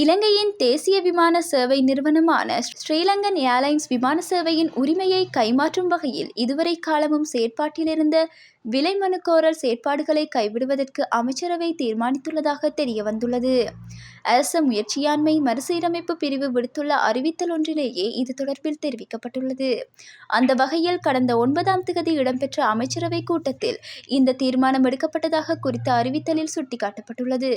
இலங்கையின் தேசிய விமான சேவை நிறுவனமான ஸ்ரீலங்கன் ஏர்லைன்ஸ் விமான சேவையின் உரிமையை கைமாற்றும் வகையில் இதுவரை காலமும் செயற்பாட்டிலிருந்த விலை மனுக்கோரல் செயற்பாடுகளை கைவிடுவதற்கு அமைச்சரவை தீர்மானித்துள்ளதாக தெரிய வந்துள்ளது அரச முயற்சியாண்மை மறுசீரமைப்பு பிரிவு விடுத்துள்ள அறிவித்தல் ஒன்றிலேயே இது தொடர்பில் தெரிவிக்கப்பட்டுள்ளது. அந்த வகையில் கடந்த ஒன்பதாம் தேதி இடம்பெற்ற அமைச்சரவை கூட்டத்தில் இந்த தீர்மானம் எடுக்கப்பட்டதாக குறித்த அறிவித்தலில் சுட்டிக்காட்டப்பட்டுள்ளது.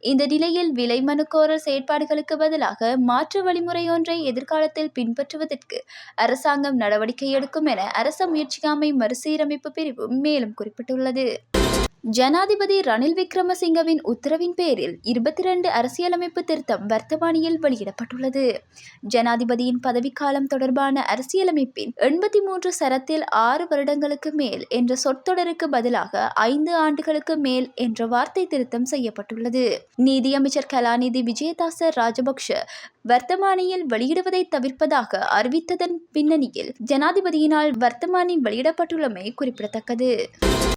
இந்த நிலையில் விலை மனுக்கோரல் செயற்பாடுகளுக்கு பதிலாக மாற்று வழிமுறை ஒன்றை எதிர்காலத்தில் பின்பற்றுவதற்கு அரசாங்கம் நடவடிக்கை எடுக்கும் என அரச முயற்சியாமை மறுசீரமைப்பு பிரிவு மேலும் குறிப்பிட்டுள்ளது. ஜனாதிபதி ரணில் விக்ரமசிங்கவின் உத்தரவின் பேரில் இருபத்தி ரெண்டு அரசியலமைப்பு திருத்தம் வர்த்தமானியில் வெளியிடப்பட்டுள்ளது. ஜனாதிபதியின் பதவிக்காலம் தொடர்பான அரசியலமைப்பின் எண்பத்தி மூன்று சரத்தில் ஆறு வருடங்களுக்கு மேல் என்ற சொற்றொடருக்கு பதிலாக ஐந்து ஆண்டுகளுக்கு மேல் என்ற வார்த்தை திருத்தம் செய்யப்பட்டுள்ளது. நீதியமைச்சர் கலாநிதி விஜயதாச ராஜபக்ஷ வர்த்தமானியில் வெளியிடுவதை தவிர்ப்பதாக அறிவித்ததன் பின்னணியில் ஜனாதிபதியினால் வர்த்தமானி வெளியிடப்பட்டுள்ளமை குறிப்பிடத்தக்கது.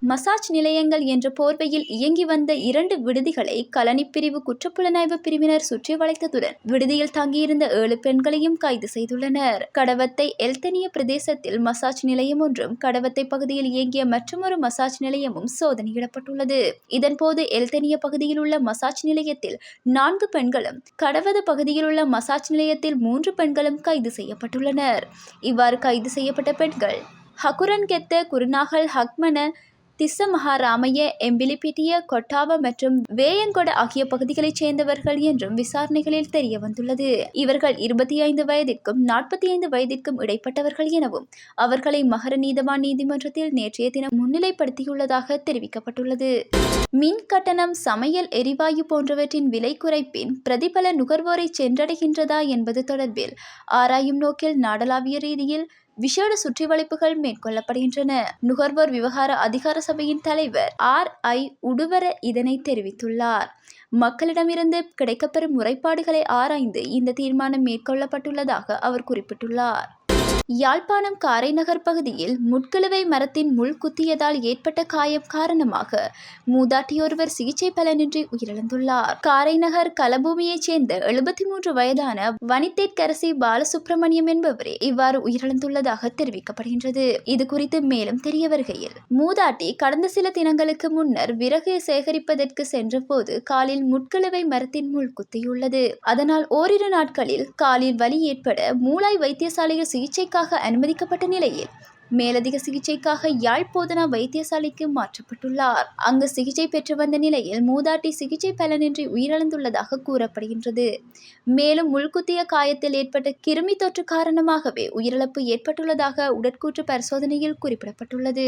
மசாஜ் நிலையங்கள் என்ற போர்வையில் இயங்கி வந்த இரண்டு விடுதிகளை கலனிப் பிரிவு குற்றப்புலனாய்வு பிரிவினர் சுற்றி வளைத்ததுடன் விடுதியில் தங்கியிருந்த ஏழு பெண்களையும் கைது செய்துள்ளனர். கடவத்தை எல்தனிய பிரதேசத்தில் மசாஜ் நிலையம் ஒன்றும் கடவத்தை பகுதியில் இயங்கிய மற்றொரு மசாஜ் நிலையமும் சோதனையிடப்பட்டுள்ளது. இதன்போது எல்தனிய பகுதியில் உள்ள மசாஜ் நிலையத்தில் நான்கு பெண்களும் கடவத பகுதியில் உள்ள மசாஜ் நிலையத்தில் மூன்று பெண்களும் கைது செய்யப்பட்டுள்ளனர். இவ்வாறு கைது செய்யப்பட்ட பெண்கள் ஹகுரன் கெத்த குருநாகல் ஹக்மன திஸ்ஸ மகாராமைய எம்பிலிபிட்டிய கொட்டாவ மற்றும் வேயங்கொட ஆகிய பகுதிகளைச் சேர்ந்தவர்கள் என்றும் விசாரணைகளில் தெரிய வந்துள்ளது இவர்கள் இருபத்தி ஐந்து வயதிற்கும் நாற்பத்தி ஐந்து வயதிற்கும் இடைப்பட்டவர்கள் எனவும் அவர்களை மகர நீதவான் நீதிமன்றத்தில் நேற்றைய தினம் முன்னிலைப்படுத்தியுள்ளதாக தெரிவிக்கப்பட்டுள்ளது. மின் கட்டணம் சமையல் எரிவாயு போன்றவற்றின் விலை குறைப்பின் பிரதிபல நுகர்வோரை சென்றடைகின்றதா என்பது தொடர்பில் ஆராயும் நோக்கில் நாடளாவிய ரீதியில் விசேட சுற்றிவளைப்புகள் மேற்கொள்ளப்படுகின்றன. நுகர்வோர் விவகார அதிகார சபையின் தலைவர் ஆர். ஐ. உடுவர இதனை தெரிவித்துள்ளார். மக்களிடமிருந்து கிடைக்கப்பெறும் முறைப்பாடுகளை ஆராய்ந்து இந்த தீர்மானம் மேற்கொள்ளப்பட்டுள்ளதாக அவர் குறிப்பிட்டுள்ளார். யாழ்ப்பாணம் காரைநகர் பகுதியில் முட்கிழுவை மரத்தின் முள் குத்தியதால் ஏற்பட்ட காயம் காரணமாக மூதாட்டியொருவர் சிகிச்சை பலனின்றி உயிரிழந்துள்ளார். காரைநகர் கலபூமியைச் சேர்ந்த எழுபத்தி மூன்று வயதான வனித்தேட்கரசி பாலசுப்ரமணியம் என்பவரே இவ்வாறு உயிரிழந்துள்ளதாக தெரிவிக்கப்படுகின்றது. இது குறித்து மேலும் தெரிய வருகையில் மூதாட்டி கடந்த சில தினங்களுக்கு முன்னர் விறகு சேகரிப்பதற்கு சென்றபோது காலில் முட்கழுவை மரத்தின் முள் குத்தியுள்ளது. அதனால் ஓரிரு நாட்களில் காலில் வலி ஏற்பட மூளை வைத்தியசாலையில் சிகிச்சை சிகிச்சைக்காக அனுமதிக்கப்பட்ட நிலையில் மேலதிக சிகிச்சைக்காக யாழ் போதனா வைத்தியசாலைக்கு மாற்றப்பட்டுள்ளார். அங்கு சிகிச்சை பெற்று வந்த நிலையில் மூதாட்டி சிகிச்சை பலனின்றி உயிரிழந்துள்ளதாக கூறப்படுகின்றது. மேலும் முள்குத்திய காயத்தில் ஏற்பட்ட கிருமி தொற்று காரணமாகவே உயிரிழப்பு ஏற்பட்டுள்ளதாக உடற்கூற்று பரிசோதனையில் குறிப்பிடப்பட்டுள்ளது.